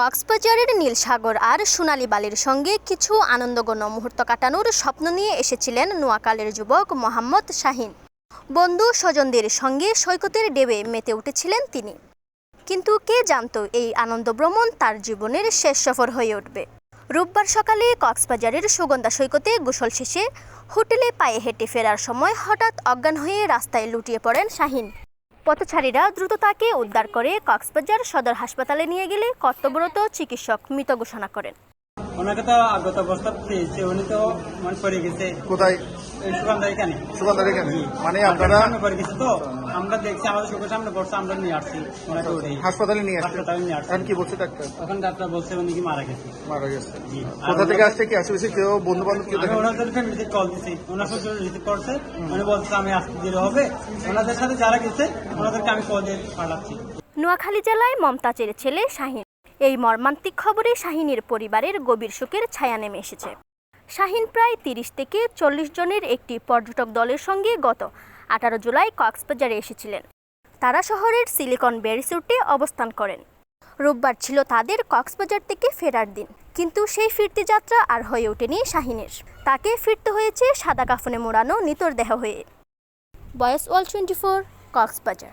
কক্সবাজারের নীল সাগর আর সোনালী বালির সঙ্গে কিছু আনন্দঘন মুহূর্ত কাটানোর স্বপ্ন নিয়ে এসেছিলেন নোয়াখালীর যুবক মোহাম্মদ শাহিন। বন্ধু স্বজনদের সঙ্গে সৈকতের ডেবে মেতে উঠেছিলেন তিনি। কিন্তু কে জানতো এই আনন্দ ভ্রমণ তার জীবনের শেষ সফর হয়ে উঠবে। রোববার সকালে কক্সবাজারের সুগন্ধা সৈকতে গোসল শেষে হোটেলে পায়ে হেঁটে ফেরার সময় হঠাৎ অজ্ঞান হয়ে রাস্তায় লুটিয়ে পড়েন শাহিন। পথচারীরা দ্রুত তাকে উদ্ধার করে কক্সবাজার সদর হাসপাতালে নিয়ে গেলে কর্তব্যরত চিকিৎসক মৃত ঘোষণা করেন। ওনাকে তো আগত অবস্থা পেয়েছে উনি তো মানে পড়ে গেছে। কোথায়? এই এখানে। সুগন্ধার এখানে? মানে আপনারা পড়ে গেছে তো। আমরা দেখছি আমাদের চোখের সামনে পড়ছে আমরা নিয়ে আসছি। ওনাকে উঠে হাসপাতালে নিয়ে আসছে? হাসপাতালে নিয়ে আসছি। কি বলছে ডাক্তার? তখন ডাক্তার বলছে উনি কি মারা গেছে। মারা গেছে। কোথা থেকে আসছে কি আশেপাশে কেউ বন্ধু বান্ধব কেউ আমি ওনাদের ফ্যামিলিতে কল দিছি। ওনার শ্বশুর রিসিভ করছে। উনি বলছে আমি আসতে দেরি হবে। ওনাদের সাথে যারা গেছে ওনাদেরকে আমি কল দিয়ে পাঠাচ্ছি। নোয়াখালী জেলায় মমতাজের ছেলে শাহিন। এই মর্মান্তিক খবরে শাহিনীর পরিবারের গভীর শোকের ছায়া নেমে এসেছে। শাহিন প্রায় তিরিশ থেকে চল্লিশ জনের একটি পর্যটক দলের সঙ্গে গত আঠারো জুলাই কক্সবাজারে এসেছিলেন। তারা শহরের সিলিকন ব্যারিসুটে অবস্থান করেন। রোববার ছিল তাদের কক্সবাজার থেকে ফেরার দিন, কিন্তু সেই ফিরতি যাত্রা আর হয়ে ওঠেনি শাহিনের। তাকে ফিরতে হয়েছে সাদা কাফনে মোড়ানো নিতর দেহ হয়ে। বয়স ওয়াল টোয়েন্টি ফোর, কক্সবাজার।